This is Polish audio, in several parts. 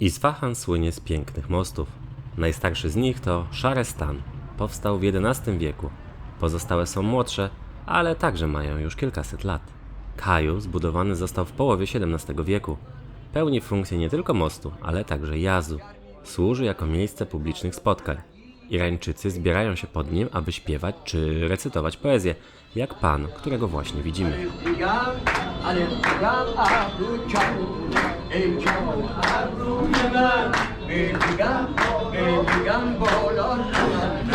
Isfahan słynie z pięknych mostów. Najstarszy z nich to Szarestan. Powstał w XI wieku. Pozostałe są młodsze, ale także mają już kilkaset lat. Kaju zbudowany został w połowie XVII wieku. Pełni funkcję nie tylko mostu, ale także jazu. Służy jako miejsce publicznych spotkań. Irańczycy zbierają się pod nim, aby śpiewać czy recytować poezję, jak pan, którego właśnie widzimy. دیگر الف دیگر ابرو کبود ای جوان ابروی من به دیگر به دیگر بالا شدن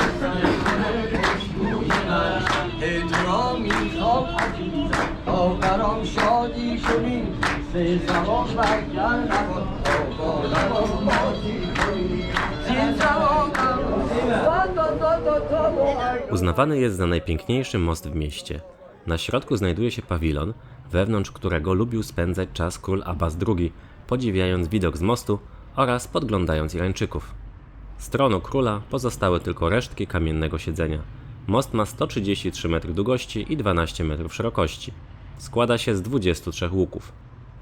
پشتوی من هجرا میخوام عزیزم تا برام شادی شدی سه زمان بگر نباد تا بالا مادی کنی سه زمان Uznawany jest za najpiękniejszy most w mieście. Na środku znajduje się pawilon, wewnątrz którego lubił spędzać czas król Abbas II, podziwiając widok z mostu oraz podglądając Irańczyków. Z tronu króla pozostały tylko resztki kamiennego siedzenia. Most ma 133 metry długości i 12 metrów szerokości. Składa się z 23 łuków.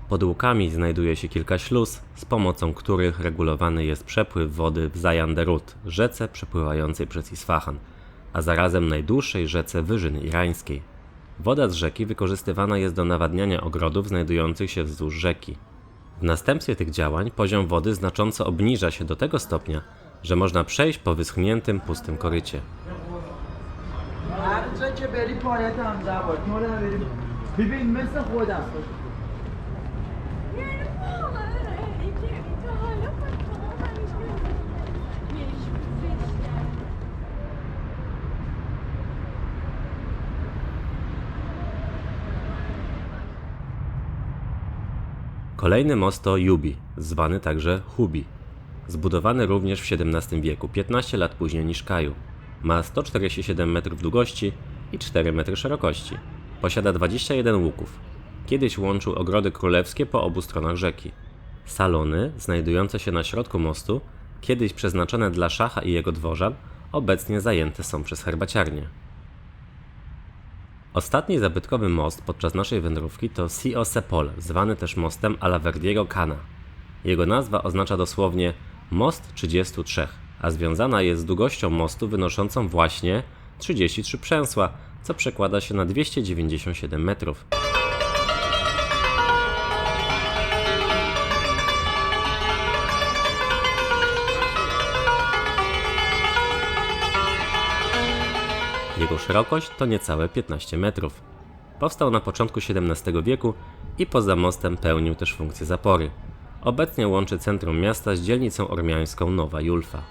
Pod łukami znajduje się kilka śluz, z pomocą których regulowany jest przepływ wody w Zajanderut, rzece przepływającej przez Isfahan, a zarazem najdłuższej rzece Wyżyny Irańskiej. Woda z rzeki wykorzystywana jest do nawadniania ogrodów znajdujących się wzdłuż rzeki. W następstwie tych działań poziom wody znacząco obniża się do tego stopnia, że można przejść po wyschniętym, pustym korycie. هر جا که بری پایت هم زباد ما رو بریم ببین مثل خودم Kolejny most to Jubi, zwany także Hubi. Zbudowany również w XVII wieku, 15 lat później niż Kaju. Ma 147 metrów długości i 4 metry szerokości. Posiada 21 łuków. Kiedyś łączył ogrody królewskie po obu stronach rzeki. Salony, znajdujące się na środku mostu, kiedyś przeznaczone dla szacha i jego dworzan, obecnie zajęte są przez herbaciarnię. Ostatni zabytkowy most podczas naszej wędrówki to Sio Sepol, zwany też mostem Alaverdiego Kana. Jego nazwa oznacza dosłownie most 33, a związana jest z długością mostu wynoszącą właśnie 33 przęsła, co przekłada się na 297 metrów. Jego szerokość to niecałe 15 metrów. Powstał na początku XVII wieku i poza mostem pełnił też funkcję zapory. Obecnie łączy centrum miasta z dzielnicą ormiańską Nowa Julfa.